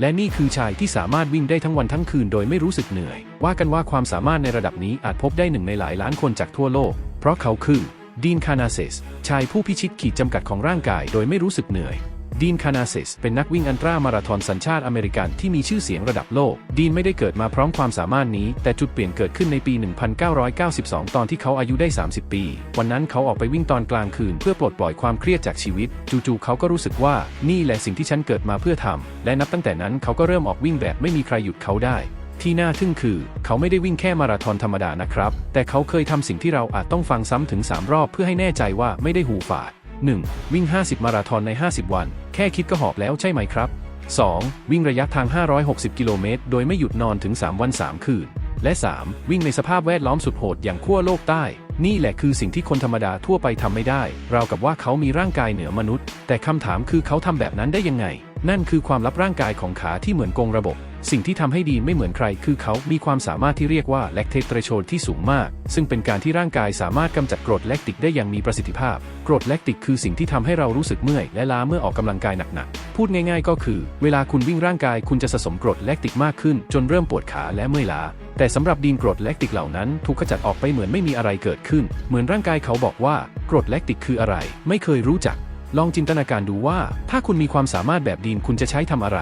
และนี่คือชายที่สามารถวิ่งได้ทั้งวันทั้งคืนโดยไม่รู้สึกเหนื่อย ว่ากันว่าความสามารถในระดับนี้อาจพบได้หนึ่งในหลายล้านคนจากทั่วโลก เพราะเขาคือดีนคานาเซสชายผู้พิชิตขีดจำกัดของร่างกายโดยไม่รู้สึกเหนื่อย ดีนคานาเซสเป็นนักวิ่งอันตรามาราธอนสัญชาติอเมริกันที่มีชื่อเสียงระดับโลก ดีนไม่ได้เกิดมาพร้อมความสามารถนี้ แต่จุดเปลี่ยนเกิดขึ้นในปี 1992 ตอนที่เขาอายุได้ 30 ปี วันนั้นเขาออกไปวิ่งตอนกลางคืนเพื่อปลดปล่อยความเครียดจากชีวิต จู่ๆเขาก็รู้สึกว่านี่แหละสิ่งที่ฉันเกิดมาเพื่อทำและนับตั้งแต่นั้นเขาก็เริ่มออกวิ่งแบบไม่มีใครหยุดเขาได้ที่น่าทึ่งคือ เขาไม่ได้วิ่งแค่มาราธอนธรรมดานะครับ แต่เขาเคยทำสิ่งที่เราอาจต้องฟังซ้ำถึง 3 รอบเพื่อให้แน่ใจว่าไม่ได้หูฝาด 1. วิ่ง 50 มาราธอนใน 50 วัน แค่คิดก็หอบแล้วใช่ไหมครับ 2. วิ่งระยะทาง 560 กิโลเมตร โดยไม่หยุดนอนถึง 3 วัน 3 คืน และ 3. วิ่งในสภาพแวดล้อมสุดโหดอย่างขั้วโลกใต้ นี่แหละคือสิ่งที่คนธรรมดาทั่วไปทำไม่ได้ ราวกับว่าเขามีร่างกายเหนือมนุษย์ แต่คำถามคือเขาทำแบบนั้นได้ยังไง นั่นคือความลับร่างกายของขาที่เหมือนกงระบบ สิ่งที่ทำให้ดีไม่เหมือนใคร คือเขามีความสามารถที่เรียกว่าแลคเทตเทรโชที่สูงมาก ซึ่งเป็นการที่ร่างกายสามารถกำจัดกรดแลคติกได้อย่างมีประสิทธิภาพ กรดแลคติกคือสิ่งที่ทำให้เรารู้สึกเมื่อยและล้าเมื่อออกกำลังกายหนักๆ พูดง่ายๆ ก็คือ เวลาคุณวิ่งร่างกายคุณจะสะสมกรดแลคติกมากขึ้น จนเริ่มปวดขาและเมื่อยล้าแต่สำหรับดีนกรดแลคติกเหล่านั้นถูกขจัดออกไปเหมือนไม่มีอะไรเกิดขึ้น เหมือนร่างกายเขาบอกว่ากรดแลคติกคืออะไร ไม่เคยรู้จัก ลองจินตนาการดูว่า ถ้าคุณมีความสามารถแบบดีนคุณจะใช้ทำอะไร